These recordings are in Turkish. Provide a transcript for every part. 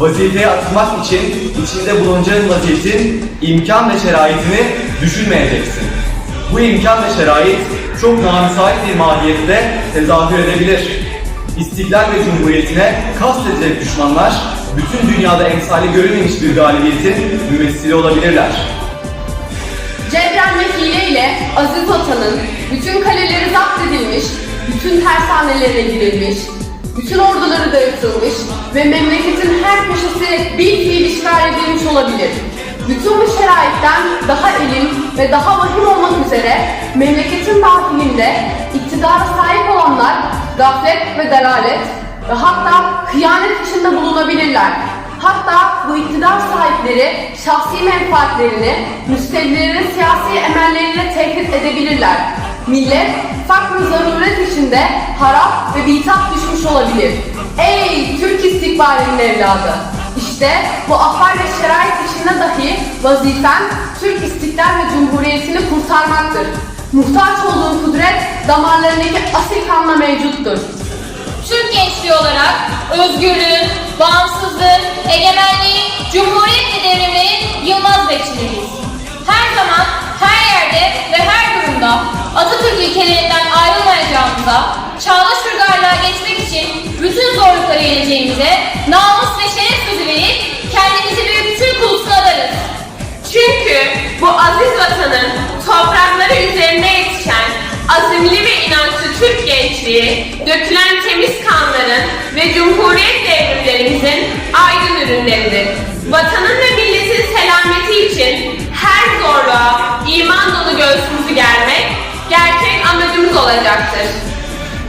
vazifeye atılmak için içinde bulunacağın vaziyetin imkan ve şeraitini düşünmeyeceksin. Bu imkan ve şerait çok namüsait bir mahiyette tezahür edebilir. İstiklal ve cumhuriyetine kast edilecek düşmanlar bütün dünyada emsali görülmemiş bir galibiyetin mümessili olabilirler. Cebren ve hileyle aziz vatanın bütün kaleleri zapt edilmiş, bütün tersanelere girilmiş, bütün orduları dağıtılmış ve memleketin her köşesi bir fiil işgal edilmiş olabilir. Bütün bu şeraitten daha elim ve daha vahim olmak üzere memleketin dahilinde iktidara sahip olanlar gaflet ve delalet ve hatta kıyamet içinde bulunabilirler. Hatta bu iktidar sahipleri şahsi menfaatlerini müstevlilerin siyasi emellerine tehdit edebilirler. Millet fakr zaruret içinde harap ve bitap düşmüş olabilir. Ey Türk istikbalinin evladı! İşte bu afar ve şerait içinde dahi vazifen Türk istiklal ve cumhuriyetini kurtarmaktır. Muhtaç olduğun kudret damarlarındaki asil kanla mevcuttur. Türk gençliği olarak özgürlüğün, bağımsızlığın, egemenliğin, Atatürk ilkelerinden ayrılmayacağımıza, çağdaş uygarlığa geçmek için bütün zorlukları yeneceğimize namus ve şeref sözü verip kendimizi büyük Türk ulusuna adarız. Çünkü bu aziz vatanın toprakları üzerine yetişen azimli ve inançlı Türk gençliği, dökülen temiz kanların ve cumhuriyet devrimlerimizin aydın ürünleridir. Vatanın ve milletin selameti için her zorluğa iman dolu göğsümüzü germek gerçek amacımız olacaktır.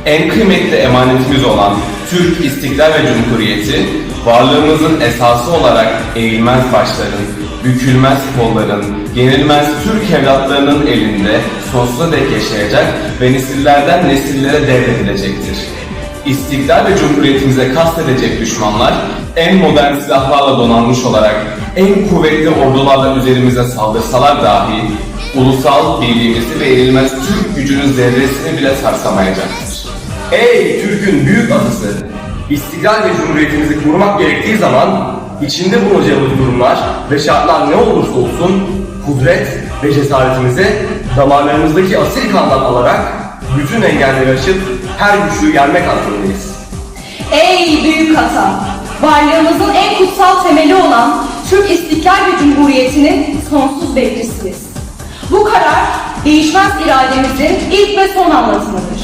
En kıymetli emanetimiz olan Türk İstiklal ve Cumhuriyeti, varlığımızın esası olarak eğilmez başların, bükülmez kolların, yenilmez Türk evlatlarının elinde sonsuza dek yaşayacak ve nesillerden nesillere devredilecektir. İstiklal ve Cumhuriyetimize kastedecek düşmanlar, en modern silahlarla donanmış olarak en kuvvetli ordularla üzerimize saldırsalar dahi, ulusal birliğimizi ve yenilmez Türk gücünün zerresini bile sarsamayacaktır. Ey Türk'ün büyük atısı! İstiklal ve cumhuriyetimizi korumak gerektiği zaman içinde bulunacağımız durumlar ve şartlar ne olursa olsun kudret ve cesaretimizi damarlarımızdaki asil kandan alarak bütün engelleri aşıp her güçlüğü yenmek hakkındayız. Ey büyük ata! Varlığımızın en kutsal temeli olan Türk İstiklal ve Cumhuriyeti'nin sonsuz bekçisiniz. Bu karar değişmez irademizin ilk ve son anlatımıdır.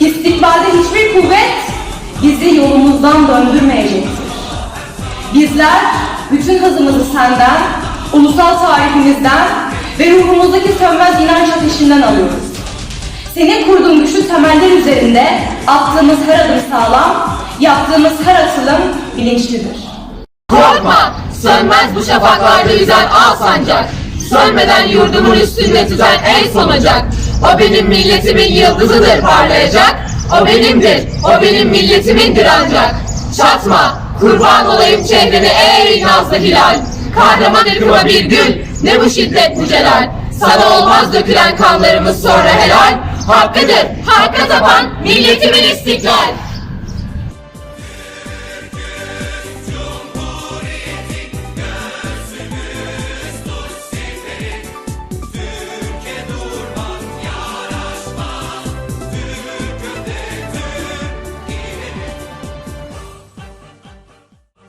İstikbalde hiçbir kuvvet bizi yolumuzdan döndürmeyecektir. Bizler bütün hızımızı senden, ulusal tarihimizden ve ruhumuzdaki sönmez inanç ateşinden alıyoruz. Senin kurduğun güçlü temeller üzerinde attığımız her adım sağlam, yaptığımız her atılım bilinçlidir. Korkma, sönmez bu şafaklarda yüzen al sancak. Sönmeden yurdumun üstünde tüten en son. O benim milletimin yıldızıdır parlayacak. O benimdir, o benim milletimindir ancak. Çatma, kurban olayım çehreni ey nazlı hilal. Kahraman ırkıma bir gül, ne bu şiddet bu celal. Sana olmaz dökülen kanlarımız sonra helal. Hakkıdır, hakka tapan milletimin istiklal.